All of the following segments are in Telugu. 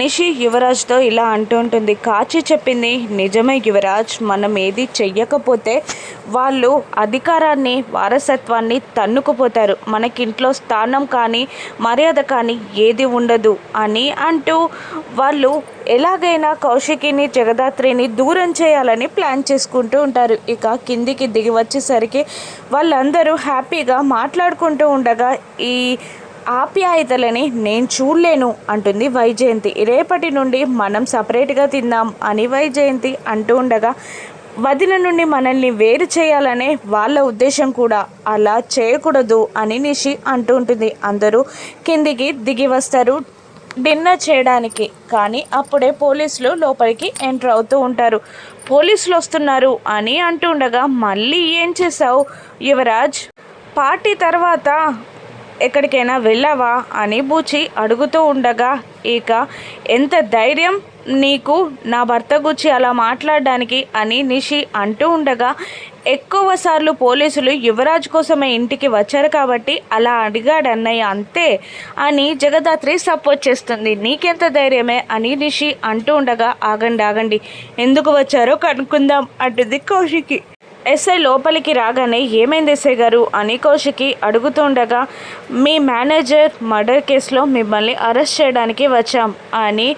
నిషి యువరాజ్తో ఇలా అంటూ ఉంటుంది కాచి చెప్పింది నిజమే యువరాజ్ మనం ఏది చెయ్యకపోతే వాళ్ళు అధికారాన్ని వారసత్వాన్ని తన్నుకుపోతారు. మనకింట్లో స్థానం కానీ మర్యాద కానీ ఏది ఉండదు అని అంటూ వాళ్ళు ఎలాగైనా కౌశికిని జగదాత్రిని దూరం చేయాలని ప్లాన్ చేసుకుంటూ ఉంటారు. ఇక కిందికి దిగి వచ్చేసరికి వాళ్ళందరూ హ్యాపీగా మాట్లాడుకుంటూ ఉండగా ఈ ఆప్యాయతలని నేను చూడలేను అంటుంది వైజయంతి. రేపటి నుండి మనం సపరేట్గా తిందాం అని వైజయంతి అంటూ ఉండగా వదిన నుండి మనల్ని వేరు చేయాలనే వాళ్ళ ఉద్దేశం కూడా అలా చేయకూడదు అని నిషి అంటూ ఉంటుంది. అందరూ కిందికి దిగి వస్తారు డిన్నర్ చేయడానికి. కానీ అప్పుడే పోలీసులు లోపలికి ఎంటర్ అవుతూ ఉంటారు. పోలీసులు వస్తున్నారు అని అంటుండగా మళ్ళీ ఏం చేసావు యువరాజ్? పార్టీ తర్వాత ఎక్కడికైనా వెళ్ళావా అని బూచి అడుగుతూ ఉండగా ఇక ఎంత ధైర్యం నీకు నా భర్త గుచ్చి అలా మాట్లాడడానికి? అని నిషి అంటూ ఉండగా ఎక్కువసార్లు పోలీసులు యువరాజ్ కోసమే ఇంటికి వచ్చారు కాబట్టి అలా అడిగాడు అన్నయ్య అంతే అని జగదాత్రి సపోర్ట్ చేస్తుంది. నీకెంత ధైర్యమే? అని నిషి అంటూ ఉండగా ఆగండి ఆగండి. ఎందుకు వచ్చారో కనుక్కుందాం అంటుంది కౌశికి ఎస్ఐ లోపలికి రాగానే ఏమైంది ఎస్ఐ గారు? అని కౌశికి అడుగుతుండగా మీ మేనేజర్ మర్డర్ కేసులో మిమ్మల్ని అరెస్ట్ చేయడానికి వచ్చాం అని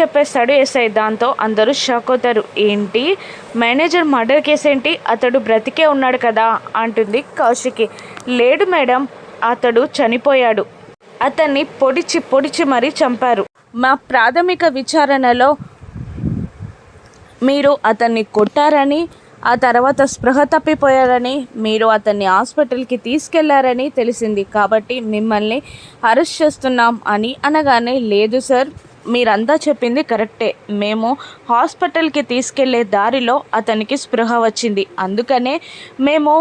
చెప్పేస్తాడు ఎస్ఐ. దాంతో అందరూ షాక్ అవుతారు. ఏంటి? మేనేజర్ మర్డర్ కేసు ఏంటి అతడు బ్రతికే ఉన్నాడు కదా? అంటుంది కౌశికి. లేడు మేడం అతడు చనిపోయాడు. అతన్ని పొడిచి పొడిచి మరీ చంపారు. మా ప్రాథమిక విచారణలో మీరు అతన్ని కొట్టారని ఆ తర్వాత స్పృహ తప్పిపోయారని మీరు అతన్ని హాస్పిటల్కి తీసుకెళ్ళారని తెలిసింది. కాబట్టి మిమ్మల్ని అరెస్ట్ చేస్తున్నాం అని అనగానే లేదు సార్ మీరంతా చెప్పింది కరెక్టే. మేము హాస్పిటల్కి తీసుకెళ్ళే దారిలో అతనికి స్పృహ వచ్చింది. అందుకనే మేము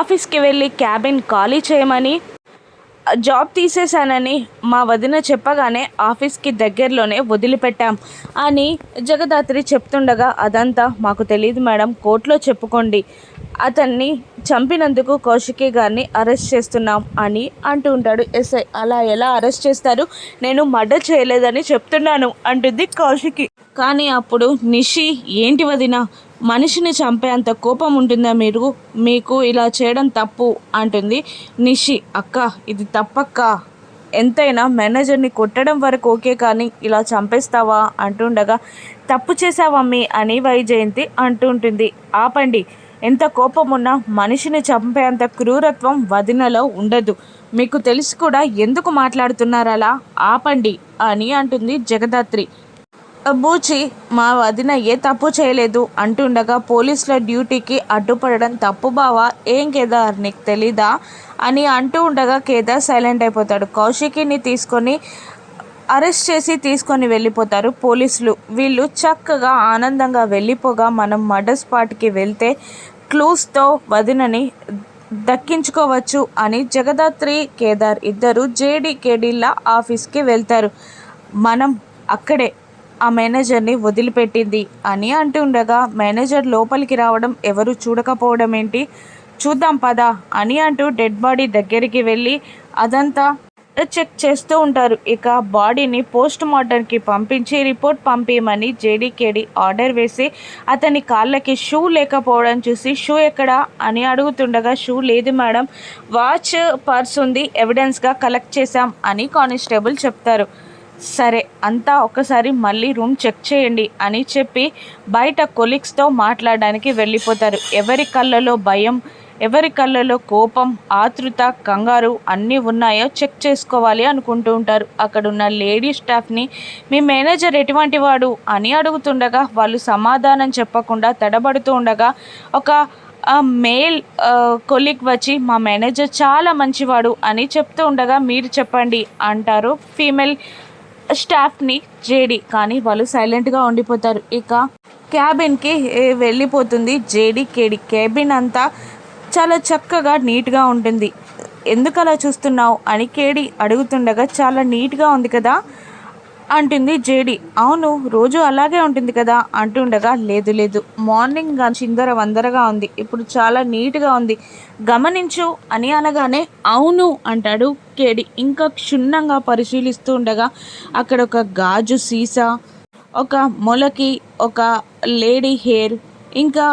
ఆఫీస్కి వెళ్ళి క్యాబిన్ ఖాళీ చేయమని జాబ్ తీసేశానని మా వదిన చెప్పగానే ఆఫీస్కి దగ్గరలోనే వదిలిపెట్టాం. అని జగదాత్రి చెప్తుండగా అదంతా మాకు తెలియదు మేడం కోర్టులో చెప్పుకోండి. అతన్ని చంపినందుకు కౌశికి గారిని అరెస్ట్ చేస్తున్నాం అని అంటూ ఉంటాడు ఎస్ఐ. అలా ఎలా అరెస్ట్ చేస్తారు? నేను మర్డర్ చేయలేదని చెప్తున్నాను అంటుంది కౌశికి. కానీ అప్పుడు నిషి ఏంటి వదిన? మనిషిని చంపేంత కోపం ఉంటుందా మీరు? మీకు ఇలా చేయడం తప్పు అంటుంది నిషి. అక్క ఇది తప్పక్క. ఎంతైనా మేనేజర్ని కొట్టడం వరకు ఓకే కానీ ఇలా చంపేస్తావా అంటుండగా తప్పు చేసావమ్మి అని వైజయంతి అంటుంటుంది. ఆపండి. ఎంత కోపం ఉన్నా మనిషిని చంపేంత క్రూరత్వం వదినలో ఉండదు. మీకు తెలిసి కూడా ఎందుకు మాట్లాడుతున్నారు అలా ఆపండి అని అంటుంది జగదాత్రి. బూచి మా వదిన ఏ తప్పు చేయలేదు. అంటుండగా పోలీసుల డ్యూటీకి అడ్డుపడడం తప్పు బావా? ఏం కేదార్ నీకు తెలీదా? అని అంటూ ఉండగా కేదార్ సైలెంట్ అయిపోతాడు. కౌశికిని తీసుకొని అరెస్ట్ చేసి తీసుకొని వెళ్ళిపోతారు పోలీసులు. వీళ్ళు చక్కగా ఆనందంగా వెళ్ళిపోగా మనం మర్డర్ స్పాట్కి వెళ్తే క్లూస్తో వదినని దక్కించుకోవచ్చు అని జగదాత్రి కేదార్ ఇద్దరు జేడీ కేడీల ఆఫీస్కి వెళ్తారు. మనం అక్కడే ఆ మేనేజర్ని వదిలిపెట్టింది అని అంటుండగా మేనేజర్ లోపలికి రావడం ఎవరు చూడకపోవడం ఏంటి? చూద్దాం పదా అని అంటూ డెడ్ బాడీ దగ్గరికి వెళ్ళి అదంతా చెక్ చేస్తూ ఉంటారు. ఇక బాడీని పోస్ట్ మార్టంకి పంపించి రిపోర్ట్ పంపించమని జేడీకేడి ఆర్డర్ వేసి అతని కాళ్ళకి షూ లేకపోవడం చూసి షూ ఎక్కడా? అని అడుగుతుండగా షూ లేదు మేడం. వాచ్ పర్స్ ఉంది. ఎవిడెన్స్గా కలెక్ట్ చేశాం అని కానిస్టేబుల్ చెప్తారు. సరే అంతా ఒకసారి మళ్ళీ రూమ్ చెక్ చేయండి అని చెప్పి బయట కొలీగ్స్తో మాట్లాడడానికి వెళ్ళిపోతారు. ఎవరి కళ్ళలో భయం ఎవరి కళ్ళలో కోపం ఆతృత కంగారు అన్నీ ఉన్నాయో చెక్ చేసుకోవాలి అనుకుంటూ ఉంటారు. అక్కడున్న లేడీ స్టాఫ్ని మీ మేనేజర్ ఎటువంటి వాడు? అని అడుగుతుండగా వాళ్ళు సమాధానం చెప్పకుండా తడబడుతూ ఉండగా ఒక మేల్ కొలీగ్ వచ్చి మా మేనేజర్ చాలా మంచివాడు అని చెప్తూ ఉండగా మీరు చెప్పండి అంటారు ఫీమేల్. స్టాఫ్ని జేడి కానీ వాళ్ళు సైలెంట్గా ఉండిపోతారు. ఇక క్యాబిన్కి వెళ్ళిపోతుంది జేడి కేడి. క్యాబిన్ అంతా చాలా చక్కగా నీట్గా ఉంటుంది. ఎందుకలా చూస్తున్నావు? అని కేడి అడుగుతుండగా చాలా నీట్గా ఉంది కదా? అంటుంది జేడి. అవును రోజు అలాగే ఉంటుంది కదా? అంటుండగా లేదు లేదు. మార్నింగ్ చిందర వందరగా ఉంది. ఇప్పుడు చాలా నీట్గా ఉంది. గమనించు అని అనగానే అవును అంటాడు కేడి. ఇంకా క్షుణ్ణంగా పరిశీలిస్తూ ఉండగా అక్కడ ఒక గాజు సీసా ఒక మొలకి ఒక లేడీ హెయిర్ ఇంకా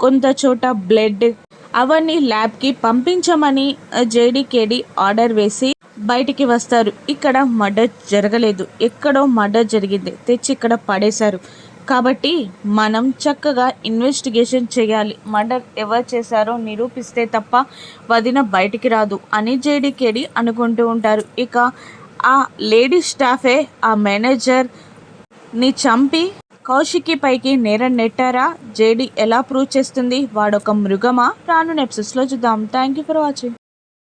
కొంత చోట బ్లడ్ అవన్నీ ల్యాబ్కి పంపించమని జేడి కేడి ఆర్డర్ వేసి బయటికి వస్తారు. ఇక్కడ మర్డర్ జరగలేదు. ఎక్కడో మర్డర్ జరిగింది. తెచ్చి ఇక్కడ పడేశారు. కాబట్టి మనం చక్కగా ఇన్వెస్టిగేషన్ చేయాలి. మర్డర్ ఎవరు చేశారో నిరూపిస్తే తప్ప వదిన బయటికి రాదు అని జేడీకేడి అనుకుంటూ ఉంటారు. ఇక ఆ లేడీ స్టాఫే ఆ మేనేజర్ని చంపి కౌశికి పైకి నేరం నెట్టారా? జేడి ఎలా ప్రూవ్ చేస్తుంది? వాడొక మృగమా? రాను నెప్సెస్లో చూద్దాం. Thank you for watching